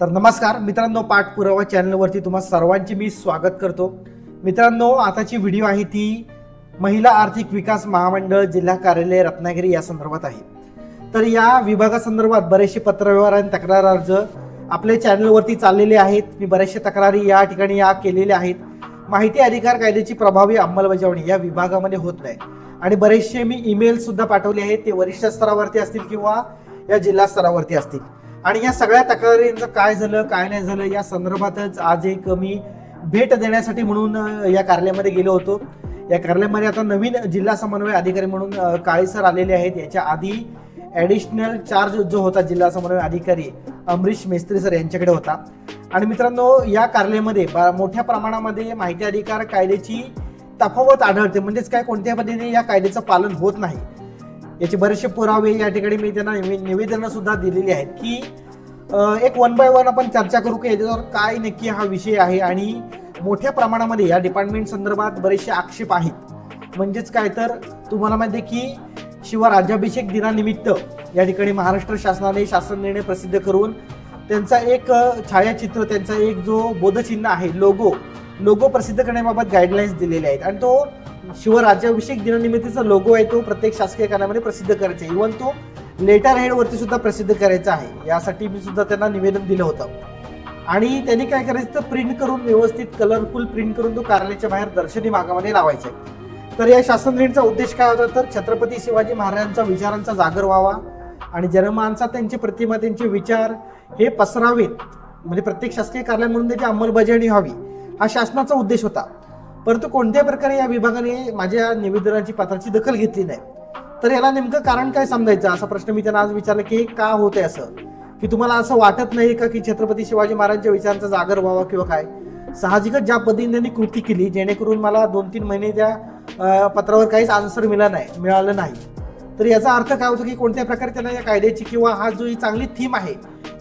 तर नमस्कार मित्रांनो पाठपुरावा चॅनलवरती तुम्हा सर्वांचे मी स्वागत करतो. मित्रांनो आताची व्हिडिओ आहे ती महिला आर्थिक विकास महामंडळ जिल्हा कार्यालय रत्नागिरी या संदर्भात आहे. तर या विभागासंदर्भात बरेचसे पत्रव्यवहार आणि तक्रार अर्ज आपल्या चॅनलवरती चाललेले आहेत. मी बऱ्याचशा तक्रारी या ठिकाणी या केलेल्या आहेत. माहिती अधिकार कायद्याची प्रभावी अंमलबजावणी या विभागामध्ये होत नाही. आणि बरेचसे मी ईमेल सुद्धा पाठवले आहेत. ते वरिष्ठ स्तरावरती असतील किंवा या जिल्हा स्तरावरती असतील. आणि या सगळ्या तक्रारींचं काय झालं काय नाही झालं या संदर्भातच आज एक मी भेट देण्यासाठी म्हणून या कार्यालयामध्ये गेलो होतो. या कार्यालयामध्ये आता नवीन जिल्हा समन्वय अधिकारी म्हणून काळेसर सर आलेले आहेत. याच्या आधी ॲडिशनल चार्ज जो होता जिल्हा समन्वय अधिकारी अमरीश मेस्त्री सर यांच्याकडे होता. आणि मित्रांनो या कार्यालयामध्ये मोठ्या प्रमाणामध्ये माहिती अधिकार कायद्याची तफावत आढळते. म्हणजेच काय कोणत्या पद्धतीने या कायद्याचं पालन होत नाही. याचे बरेचसे पुरावे या ठिकाणी मी त्यांना निवे- निवेदनं सुद्धा दिलेली आहेत की एक वन बाय वन आपण चर्चा करू की याच्यावर काय नक्की हा विषय आहे आणि मोठ्या प्रमाणामध्ये या डिपार्टमेंट संदर्भात बरेचसे आक्षेप आहेत. म्हणजेच काय तर तुम्हाला माहिती आहे की शिवराज्याभिषेक दिनानिमित्त या ठिकाणी महाराष्ट्र शासनाने शासन निर्णय प्रसिद्ध करून त्यांचा एक छायाचित्र त्यांचा एक जो बोधचिन्ह आहे लोगो लोगो प्रसिद्ध करण्याबाबत गाईडलाईन्स दिलेले आहेत. आणि तो शिवराज्याभिषेक दिनानिमित्तचा लोगो आहे तो प्रत्येक शासकीय कार्यामध्ये प्रसिद्ध करायचा आहे. इव्हन तो लेटर हेडवरती सुद्धा प्रसिद्ध करायचा आहे. यासाठी मी सुद्धा त्यांना निवेदन दिलं होतं. आणि त्यांनी काय करायचं तर प्रिंट करून व्यवस्थित कलरफुल प्रिंट करून तो कार्यालयाच्या बाहेर दर्शनी भागामध्ये लावायचा आहे. तर या शासन ऋणचा उद्देश काय होता तर छत्रपती शिवाजी महाराजांचा विचारांचा जागर व्हावा आणि जनमानसात त्यांची प्रतिमा त्यांचे विचार हे पसरावेत. म्हणजे प्रत्येक शासकीय कार्यालयामधून म्हणून त्याची अंमलबजावणी व्हावी. हा शासनाचा उद्देश होता. परंतु कोणत्या प्रकारे या विभागाने माझ्या निवेदनाची पत्राची दखल घेतली नाही. तर याला नेमकं कारण काय समजायचं? असा प्रश्न मी त्यांना आज विचारला की हे का होतंय असं? की तुम्हाला असं वाटत नाही का की छत्रपती शिवाजी महाराजांच्या विचारांचा जागर व्हावा किंवा काय? साहजिकच ज्या पद्धतीने त्यांनी कृती केली जेणेकरून मला दोन तीन महिने त्या पत्रावर काहीच आन्सर मिळाला नाही मिळालं नाही. तर याचा अर्थ काय होतो की कोणत्या प्रकारे त्यांना या कायद्याची किंवा हा जो ही चांगली थीम आहे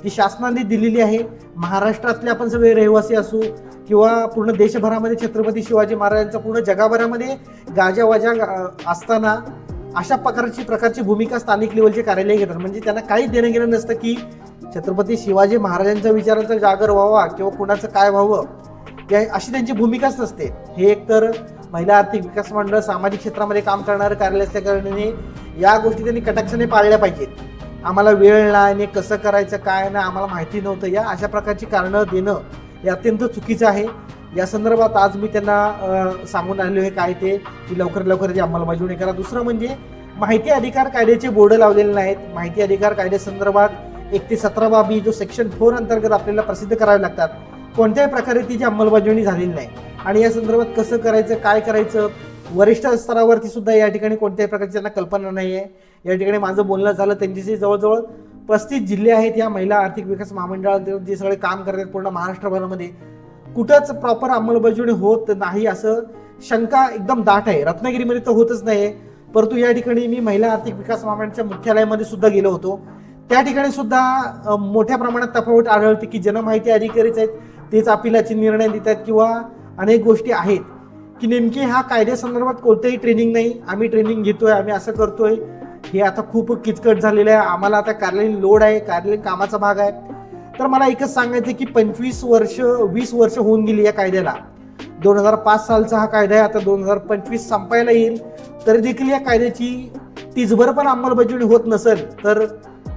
जी शासनाने दिलेली आहे महाराष्ट्रातले आपण सगळे रहिवासी असू किंवा पूर्ण देशभरामध्ये छत्रपती शिवाजी महाराजांचा पूर्ण जगाभरामध्ये गाजावाजा असताना अशा प्रकारची प्रकारची भूमिका स्थानिक लेवलचे कार्यालय घेतात. म्हणजे त्यांना काहीच देणं घेणं नसतं की छत्रपती शिवाजी महाराजांच्या विचारांचा जागर व्हावा किंवा कुणाचं काय व्हावं या अशी त्यांची भूमिकाच नसते. हे एकतर महिला आर्थिक विकास मंडळ सामाजिक क्षेत्रामध्ये काम करणारं कार्यालय असल्या कारणाने या गोष्टी त्यांनी कटाक्षाने पाळल्या पाहिजेत. आम्हाला वेळ नाही आणि कसं करायचं काय नाही आम्हाला माहिती नव्हतं. या अशा प्रकारची कारणं देणं हे अत्यंत चुकीचं आहे. या संदर्भात आज मी त्यांना सांगून आलेलो आहे काय ते की लवकर लवकर ते अंमलबजावणी करा. दुसरं म्हणजे माहिती अधिकार कायद्याचे बोर्ड लावलेले नाहीत. माहिती अधिकार कायद्यासंदर्भात एक ते सतरा बाबी जो सेक्शन फोर अंतर्गत आपल्याला प्रसिद्ध करावे लागतात. कोणत्याही प्रकारे तिची अंमलबजावणी झालेली नाही. आणि या संदर्भात कसं करायचं काय करायचं वरिष्ठ स्तरावरती सुद्धा या ठिकाणी कोणत्याही प्रकारची त्यांना कल्पना नाही आहे या ठिकाणी माझं बोलणं झालं त्यांच्याशी जवळजवळ पस्तीस जिल्हे आहेत या महिला आर्थिक विकास महामंडळात जे सगळे काम करतात पूर्ण महाराष्ट्रभरामध्ये कुठंच प्रॉपर अंमलबजावणी होत नाही असं शंका एकदम दाट आहे. रत्नागिरीमध्ये तर होतच नाही परंतु या ठिकाणी मी महिला आर्थिक विकास महामंडळाच्या मुख्यालयामध्ये सुद्धा गेलो होतो. त्या ठिकाणी सुद्धा मोठ्या प्रमाणात तफावत आढळते की जनमाहिती अधिकारीच आहेत तेच अपिलाचे निर्णय देतात किंवा अनेक गोष्टी आहेत की नेमकी हा कायद्यासंदर्भात कोणतंही ट्रेनिंग नाही. आम्ही ट्रेनिंग घेतोय आम्ही असं करतोय. हे आता खूप किचकट झालेलं आहे. आम्हाला आता कार्यालयीन लोड आहे कार्यालयीन कामाचा भाग आहे. तर मला एकच सांगायचं की पंचवीस वर्ष वीस वर्ष होऊन गेली या कायद्याला. दोन हजार पाच सालचा हा कायदा आहे. आता दोन हजार पंचवीस संपायला येईल. तरी देखील या कायद्याची तिजभर पण अंमलबजावणी होत नसेल तर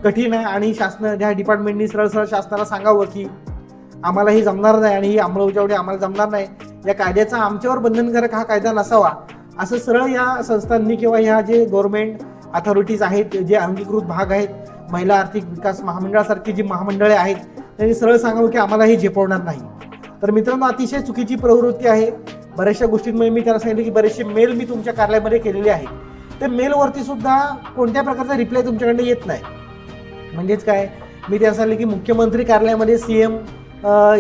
कठीण आहे. आणि शासन ह्या डिपार्टमेंटनी सरळ सरळ शासनाला सांगावं की आम्हाला ही जमणार नाही आणि ही अंमलबजावणी आम्हाला जमणार नाही या कायद्याचा आमच्यावर बंधनकारक हा कायदा नसावा. असं सरळ या संस्थांनी किंवा ह्या जे गव्हर्नमेंट अथॉरिटीज आहेत जे अंगीकृत भाग आहेत महिला आर्थिक विकास महामंडळासारखी जी महामंडळे आहेत त्यांनी सरळ सांगावं की आम्हाला हे झेपवणार नाही. तर मित्रांनो अतिशय चुकीची प्रवृत्ती आहे. बऱ्याचशा गोष्टींमुळे मी त्यांना सांगितलं की बरेचसे मेल मी तुमच्या कार्यालयामध्ये केलेले आहेत. ते मेलवरती सुद्धा कोणत्या प्रकारचा रिप्लाय तुमच्याकडे येत नाही. म्हणजेच काय? मी त्यांना सांगितलं की मुख्यमंत्री कार्यालयामध्ये सी एम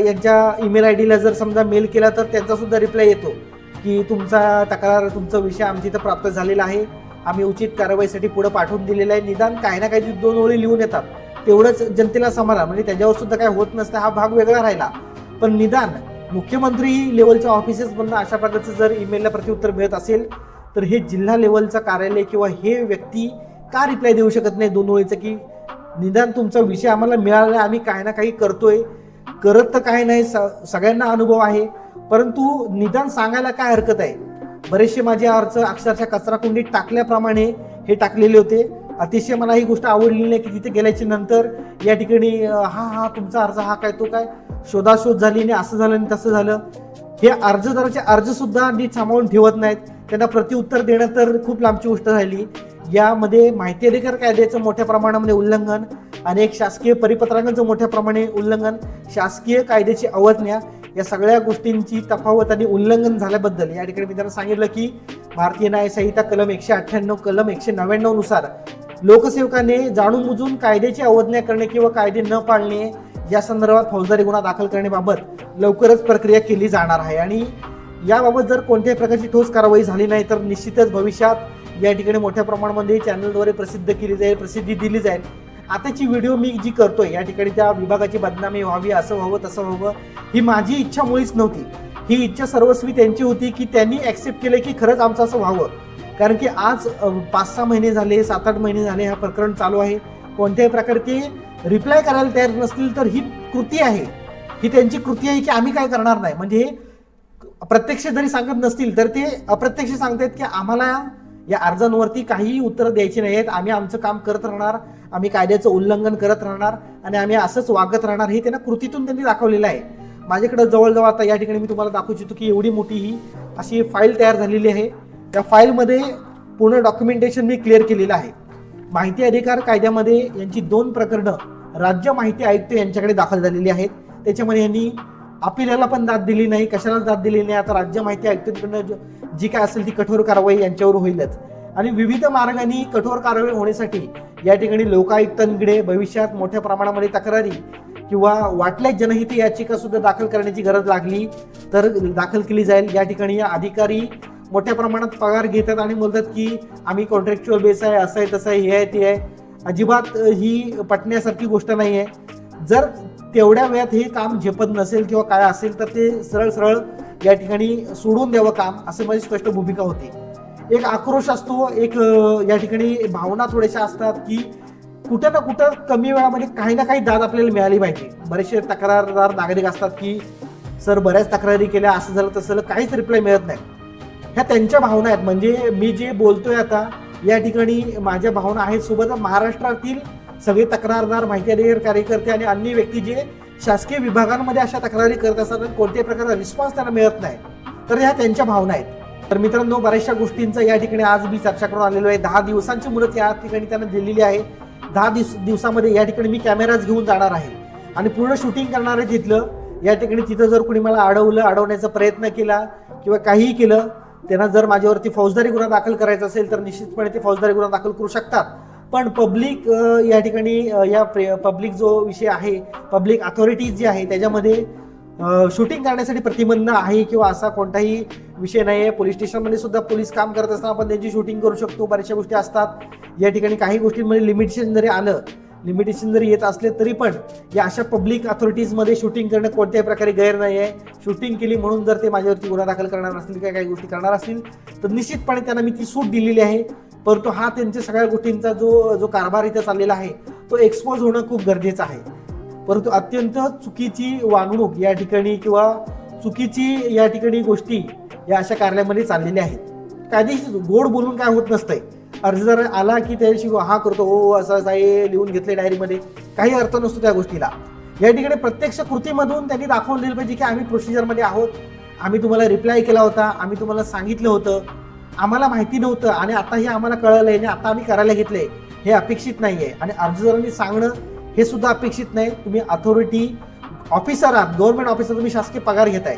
यांच्या ईमेल आय डीला जर समजा मेल केला तर त्यांचा सुद्धा रिप्लाय येतो. की तुमचा तक्रार तुमचा विषय आमच्या इथं प्राप्त झालेला आहे. आम्ही उचित कारवाईसाठी पुढे पाठवून दिलेलं आहे. निदान काही ना काही दोन ओळी लिहून येतात. तेवढंच जनतेला समाधान. म्हणजे त्याच्यावर सुद्धा काय होत नसतं हा भाग वेगळा राहिला. पण निदान मुख्यमंत्री लेवलच्या ऑफिसेसमधनं अशा प्रकारचं जर ईमेलला प्रत्युत्तर मिळत असेल तर हे जिल्हा लेवलचं कार्यालय किंवा हे व्यक्ती का रिप्लाय देऊ शकत नाही दोन ओळीचं? की निदान तुमचा विषय आम्हाला मिळाला आहे, आम्ही काही ना काही करतोय. करत तर काय नाही स- सगळ्यांना अनुभव आहे. परंतु निदान सांगायला काय हरकत आहे? बरेचसे माझे अर्ज अक्षरशः कचराकुंडीत टाकल्याप्रमाणे हे टाकलेले होते. अतिशय मला ही गोष्ट आवडली नाही की तिथे गेल्याच्यानंतर या ठिकाणी हा हा तुमचा अर्ज हा काय तो काय? शोधाशोध झाली नाही असं झालं आणि तसं झालं. हे अर्जदाराचे अर्जसुद्धा नीट सांभाळून ठेवत नाहीत. त्यांना प्रतिउत्तर देणं तर खूप लांबची गोष्ट झाली. यामध्ये माहिती अधिकार कायद्याचं मोठ्या प्रमाणामध्ये उल्लंघन आणि एक शासकीय परिपत्रकांचं मोठ्या प्रमाणे उल्लंघन शासकीय कायद्याची अवज्ञा या सगळ्या गोष्टींची तफावत आणि उल्लंघन झाल्याबद्दल या ठिकाणी मी त्यांना सांगितलं की भारतीय न्यायसंहिता कलम एकशे अठ्ठ्याण्णव कलम एकशे नव्याण्णवनुसार लोकसेवकाने जाणून बुजून कायद्याची अवज्ञा करणे किंवा कायदे न पाळणे या संदर्भात फौजदारी गुन्हा दाखल करण्याबाबत लवकरच प्रक्रिया केली जाणार आहे. आणि याबाबत जर कोणत्याही प्रकारची ठोस कारवाई झाली नाही तर निश्चितच भविष्यात या ठिकाणी मोठ्या प्रमाणामध्ये चॅनलद्वारे प्रसिद्ध केली जाईल प्रसिद्धी दिली जाईल. आताची व्हिडिओ मी जी करतोय या ठिकाणी त्या विभागाची बदनामी व्हावी असं व्हावं तसं व्हावं ही माझी इच्छा मुळीच नव्हती. ही इच्छा सर्वस्वी त्यांची होती की त्यांनी ऍक्सेप्ट केलं की खरंच आमचं असं व्हावं. कारण की आज पाच सहा महिने झाले सात आठ महिने झाले हा प्रकरण चालू आहे. कोणत्याही प्रकारे ते रिप्लाय करायला तयार नसतील तर ही कृती आहे. ही त्यांची कृती आहे की आम्ही काय करणार नाही. म्हणजे प्रत्यक्ष जरी सांगत नसतील तर ते अप्रत्यक्ष सांगतायत की आम्हाला या अर्जांवरती काहीही उत्तरं द्यायची नाही आहेत आम्ही आमचं काम करत राहणार आम्ही कायद्याचं उल्लंघन करत राहणार आणि आम्ही असंच वागत राहणार हे त्यांना कृतीतून त्यांनी दाखवलेलं आहे. माझ्याकडे जवळजवळ आता या ठिकाणी मी तुम्हाला दाखवू इच्छितो की एवढी मोठी ही अशी फाईल तयार झालेली आहे. त्या फाईलमध्ये पूर्ण डॉक्युमेंटेशन मी क्लिअर केलेलं आहे. माहिती अधिकार कायद्यामध्ये यांची दोन प्रकरणं राज्य माहिती आयुक्त यांच्याकडे दाखल झालेली आहेत. त्याच्यामध्ये यांनी अपिलेला पण दाद दिली नाही कशालाच दाद दिली नाही. आता राज्य माहिती आयुक्तांकडनं जी काय असेल ती कठोर कारवाई यांच्यावर होईलच. आणि विविध मार्गांनी कठोर कारवाई होण्यासाठी या ठिकाणी लोकायुक्तांकडे भविष्यात मोठ्या प्रमाणामध्ये तक्रारी किंवा वाटल्यास जनहित याचिका सुद्धा दाखल करण्याची गरज लागली तर दाखल केली जाईल. या ठिकाणी या अधिकारी मोठ्या प्रमाणात पगार घेतात आणि बोलतात की आम्ही कॉन्ट्रॅक्च्युअल बेस आहे असं आहे तसं आहे हे आहे ते आहे. अजिबात ही पटण्यासारखी गोष्ट नाही आहे जर तेवढ्या वेळात हे काम झेपत नसेल किंवा काय असेल तर ते सरळ सरळ या ठिकाणी सोडून द्यावं काम असं माझी स्पष्ट भूमिका होती. एक आक्रोश असतो एक या ठिकाणी भावना थोड्याशा असतात की कुठं ना कुठं कमी वेळामध्ये काही ना काही दाद आपल्याला मिळाली पाहिजे. बरेचसे तक्रारदार नागरिक असतात की सर बऱ्याच तक्रारी केल्या असं झालं तसं झालं काहीच रिप्लाय मिळत नाही. ह्या त्यांच्या भावना आहेत. म्हणजे मी जे बोलतोय आता या ठिकाणी माझ्या भावना आहेत सोबत महाराष्ट्रातील सगळे तक्रारदार माहिती कार्यकर्ते आणि अन्य व्यक्ती जे शासकीय विभागांमध्ये अशा तक्रारी करत असतात आणि कोणत्याही प्रकारचा रिस्पॉन्स त्यांना मिळत नाही तर ह्या त्यांच्या भावना आहेत. तर मित्रांनो बऱ्याचशा गोष्टींचा या ठिकाणी आज मी चर्चा करून आलेलो आहे. दहा दिवसांची मुदत या ठिकाणी त्यांना दिलेली आहे. दहा दिवस दिवसामध्ये या ठिकाणी मी कॅमेराज घेऊन जाणार आहे. आणि पूर्ण शूटिंग करणार आहे तिथलं. या ठिकाणी तिथं जर कुणी मला अडवलं अडवण्याचा प्रयत्न केला किंवा काहीही केलं त्यांना जर माझ्यावरती फौजदारी गुन्हा दाखल करायचा असेल तर निश्चितपणे ते फौजदारी गुन्हा दाखल करू शकतात. पण पब्लिक या ठिकाणी या पब्लिक जो विषय आहे पब्लिक अथॉरिटीज जी आहे त्याच्यामध्ये शूटिंग करण्यासाठी प्रतिबंध आहे किंवा असा कोणताही विषय नाही आहे पोलीस स्टेशनमध्ये सुद्धा पोलीस काम करत असताना आपण त्यांची शूटिंग करू शकतो. बऱ्याचशा गोष्टी असतात. या ठिकाणी काही गोष्टींमध्ये लिमिटेशन जरी आलं लिमिटेशन जरी येत असले तरी पण या अशा पब्लिक अथॉरिटीजमध्ये शूटिंग करणं कोणत्याही प्रकारे गैर नाही आहे शूटिंग केली म्हणून जर ते माझ्यावरती गुन्हा दाखल करणार असतील किंवा काही गोष्टी करणार असतील तर निश्चितपणे त्यांना मी ती सूट दिलेली आहे. परंतु हा त्यांच्या सगळ्या गोष्टींचा जो जो कारभार इथे चाललेला आहे तो एक्सपोज होणं खूप गरजेचं आहे. परंतु अत्यंत चुकीची वागणूक या ठिकाणी किंवा चुकीची या ठिकाणी गोष्टी या अशा कार्यालयामध्ये चाललेल्या आहेत. कायदेशीर गोड बोलून काय होत नसतंय. अर्जदार आला की त्याशी हा करतो हो असं असं आहे लिहून घेतले डायरीमध्ये काही अर्थ नसतो त्या गोष्टीला. या ठिकाणी प्रत्यक्ष कृतीमधून त्यांनी दाखवून दिलं पाहिजे की आम्ही प्रोसिजरमध्ये आहोत. आम्ही तुम्हाला रिप्लाय केला होता आम्ही तुम्हाला सांगितलं होतं. आम्हाला माहिती नव्हतं आणि आता हे आम्हाला कळलं आणि आता आम्ही करायला घेतले हे अपेक्षित नाहीये. आणि अर्जदारांनी सांगणं हे सुद्धा अपेक्षित नाही. तुम्ही अथॉरिटी ऑफिसर आहात. गव्हर्नमेंट ऑफिसर तुम्ही शासकीय पगार घेताय.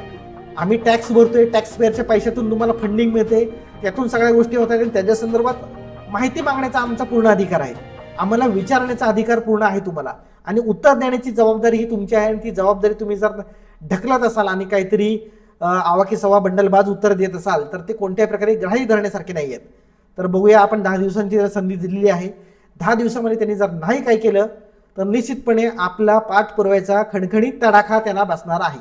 आम्ही टॅक्स भरतोय. टॅक्स पेअरच्या पैशातून तुम्हाला फंडिंग मिळते. त्यातून सगळ्या गोष्टी होतात आणि त्याच्या संदर्भात माहिती मागण्याचा आमचा पूर्ण अधिकार आहे. आम्हाला विचारण्याचा अधिकार पूर्ण आहे तुम्हाला. आणि उत्तर देण्याची जबाबदारी ही तुमची आहे आणि ती जबाबदारी तुम्ही जर ढकलत असाल आणि काहीतरी आवाकी सव्वा बंडलबाज उत्तर देत असाल तर ते कोणत्याही प्रकारे ग्राही धरण्यासारखे नाही आहेत तर बघूया आपण दहा दिवसांची जर संधी दिलेली आहे. दहा दिवसामध्ये त्यांनी जर नाही काय केलं तर निश्चितपणे आपला पाठ पुरवायचा खणखणीत तडाखा त्यांना बसणार आहे.